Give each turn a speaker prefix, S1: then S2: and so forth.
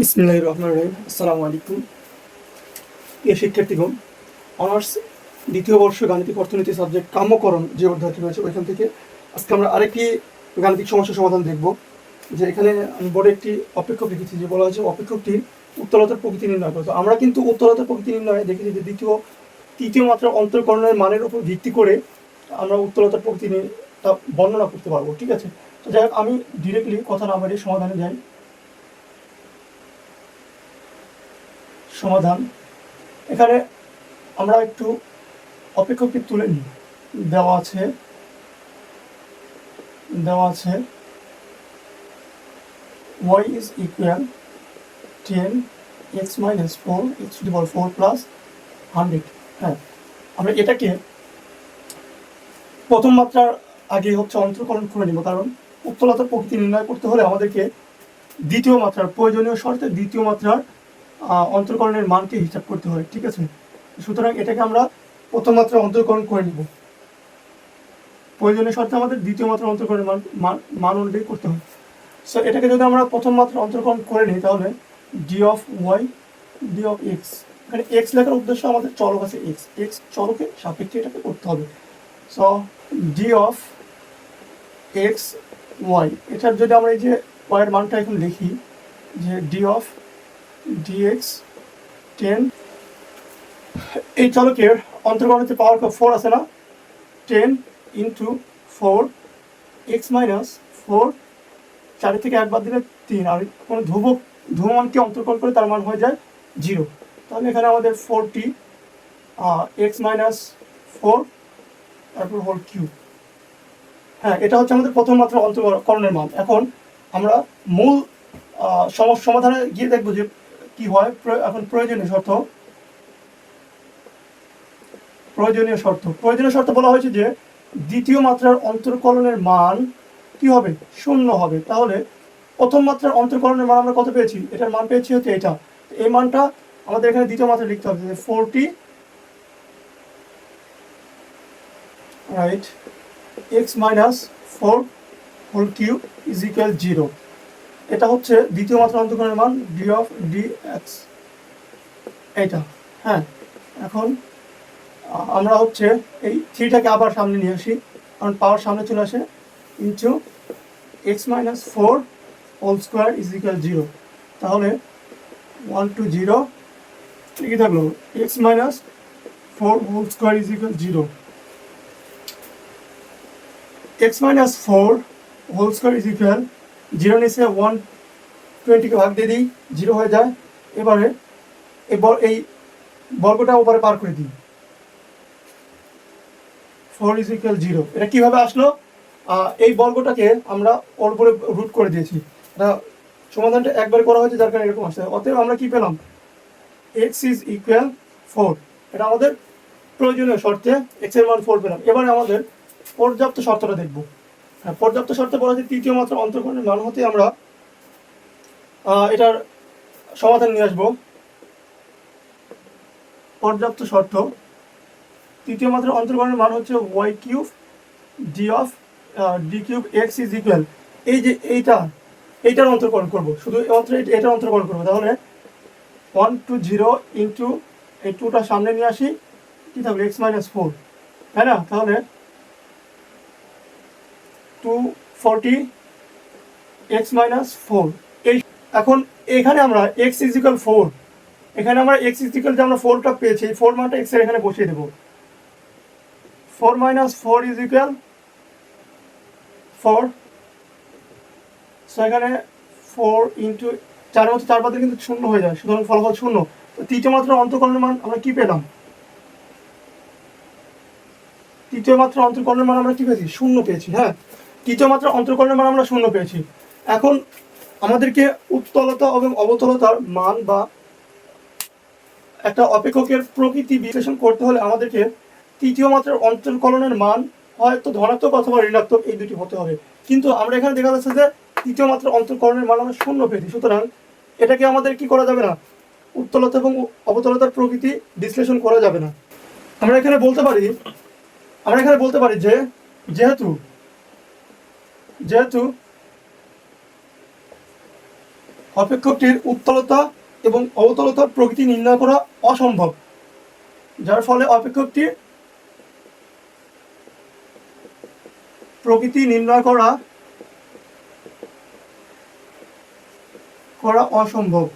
S1: বিসমিল্লাহ রহমান রহিম। আসসালামু আলাইকুম। প্রিয় শিক্ষার্থীগণ, অনার্স দ্বিতীয় বর্ষ গাণিতিক অর্থনীতি সাবজেক্ট কাম্যকরণ যে অধ্যায়টি রয়েছে ওইখান থেকে আজকে আমরা আরেকটি গাণিতিক সমস্যার সমাধান দেখব, যে এখানে আমি বড় একটি অপেক্ষক লিখেছি যে বলা হয়েছে অপেক্ষকটির উত্তলতার প্রকৃতি নির্ণয় করতে আমরা কিন্তু উত্তলতার প্রকৃতি নির্ণয়ে দেখেছি যে দ্বিতীয়, তৃতীয় মাত্রা অন্তর্করণের মানের উপর ভিত্তি করে আমরা উত্তলতার প্রকৃতি তা বর্ণনা করতে পারব। ঠিক আছে? তো যাই হোক, আমি ডিরেক্টলি কথা না বাড়িয়ে সমাধানে যাই। সমাধান। এখানে আমরা একটু অপেক্ষকটি তুলে নিই। দেওয়া আছে দেওয়া আছে equal 10 x minus 4 x to the power 4 plus 100 হ্যাঁ আমরা এটাকে প্রথম মাত্রার আগে হচ্ছে অন্তর্কলন করে নিব, কারণ উত্তলতার প্রকৃতি নির্ণয় করতে হলে আমাদেরকে দ্বিতীয় মাত্রার প্রয়োজনীয় শর্তে দ্বিতীয় মাত্রার অন্তর্করণের মানকে হিসাব করতে হয় ঠিক আছে? সুতরাং এটাকে আমরা প্রথম মাত্রা অন্তর্করণ করে নেব। প্রয়োজনীয় শর্তে আমাদের দ্বিতীয় মাত্রা অন্তর্করণের মান, মান- অনুযায়ী করতে হয় সো এটাকে যদি আমরা প্রথম মাত্রা অন্তর্করণ করে নিই, তাহলে D of Y D of X এখানে এক্স লেখার উদ্দেশ্য আমাদের চলক আছে এক্স এক্স চলকে সাপেক্ষে এটাকে করতে হবে। So D of X Y এটার যদি আমরা এই যে ওয়াইয়ের মানটা এখন লিখি, যে ডি অফ ডিএক্স টেন এই চলকের অন্তর্গণতে পাওয়ার ফোর আছে না? Ten into four X minus four চারি থেকে একবার দিলে তিন। আর কোনো ধ্রুবক, ধ্রুবমানকে অন্তর্করণ করে তার মান হয়ে যায় জিরো তাহলে এখানে আমাদের ফোরটি এক্স মাইনাস ফোর তারপর হোল কিউ হ্যাঁ এটা হচ্ছে আমাদের প্রথম মাত্রা অন্তর্করণের মান। এখন আমরা মূল সমস্যা সমাধানে গিয়ে দেখব যে কি হয়? এখন প্রয়োজনীয় শর্ত। প্রয়োজনীয় শর্ত। প্রয়োজনীয় শর্ত বলা হয়েছে যে, দ্বিতীয় মাত্রার অন্তর্কলনের মান কি হবে? শূন্য হবে। তাহলে প্রথম মাত্রার অন্তর্কলনের মান আমরা কত পেয়েছি? এটার মান পেয়েছি হচ্ছে এটা। এই মানটা আমাদের এখানে দ্বিতীয় মাত্রা লিখতে হবে। Forty right, X minus four whole cube is equal zero. এটা হচ্ছে দ্বিতীয় মাত্রা অন্তর্করণের মান ডি অফ ডি এক্স এইটা হ্যাঁ। এখন আমরা হচ্ছে এই থ্রিটাকে আবার সামনে নিয়ে আসি। কারণ পাওয়ার সামনে চলে আসে into X minus four whole square is equal zero তাহলে ওয়ান টু জিরো কি থাকল। X minus four whole square is equal zero X minus four whole square is equal zero নিচে ওয়ান টোয়েন্টিকে ভাগ দিয়ে দিই, জিরো হয়ে যায়। এবারে এই এই বর্গটা ওপারে পার করে দিই। ফোর ইজ ইকুয়াল জিরো এটা কীভাবে আসলো? এই বর্গটাকে আমরা ওর উপরে রুট করে দিয়েছি। এটা সমাধানটা একবার করা হয়েছে, যার কারণে এরকম আসছে। অতএব আমরা কি পেলাম? এক্স ইজ ইকুয়াল ফোর এটা আমাদের প্রয়োজনীয় শর্তে এক্সের মান ফোর পেলাম। এবারে আমাদের পর্যাপ্ত শর্তটা দেখব। পর্যাপ্ত শর্তে বলা হচ্ছে তৃতীয় মাত্রা অন্তর্করণের মান হতে আমরা এটার সমাধান নিয়ে আসব। পর্যাপ্ত শর্ত, তৃতীয় মাত্রা অন্তর্করণের মান হচ্ছে Y cube D of D cube X is equal এই যে এইটা, এইটার অন্তর্করণ করব, শুধু এটার অন্তর্করণ করব। তাহলে ওয়ান টু জিরো ইন্টু এই টুটা সামনে নিয়ে আসি, কী থাকবে? এক্স মাইনাস ফোর তাই না? তাহলে two forty X minus four এই এখন এখানে আমরা এক্স ইজিক্যাল ফোর এখানে আমরা এক্স ইজিক্যাল যে আমরা ফোরটা পেয়েছি, এই ফোর মানটা এক্সের এখানে বসিয়ে দেবো। Four minus four is equal four so এখানে ফোর ইন্টু চার মধ্যে চার পাতে কিন্তু শূন্য হয়ে যায়, সুতরাং ফলাফল শূন্য। তো তৃতীয় মাত্রা অন্তর্করণের মান আমরা কি পেলাম? তৃতীয় মাত্রা অন্তর্করণের মান আমরা কি পেয়েছি? শূন্য পেয়েছি হ্যাঁ? তৃতীয় মাত্রা অন্তর্করণের মান আমরা শূন্য পেয়েছি। এখন আমাদেরকে উত্তলতা এবং অবতলতার মান বা একটা অপেক্ষকের প্রকৃতি বিশ্লেষণ করতে হলে আমাদেরকে তৃতীয় মাত্রার অন্তর্কলনের মান হয়তো ধনাত্মক অথবা ঋণাত্মক এই দুটি হতে হবে। কিন্তু আমরা এখানে দেখা যাচ্ছে যে তৃতীয় মাত্রার অন্তর্কলনের মান আমরা শূন্য পেয়েছি। সুতরাং এটাকে আমাদের কি করা যাবে না? উত্তলতা এবং অবতলতার প্রকৃতি বিশ্লেষণ করা যাবে না। আমরা এখানে বলতে পারি, আমরা এখানে বলতে পারি যে যেহেতু যেহেতু অপেক্ষকটির উত্তলতা এবং অবতলতার প্রকৃতি নির্ণয় করা অসম্ভব, যার ফলে অপেক্ষকটি প্রকৃতি নির্ণয় করা করা অসম্ভব।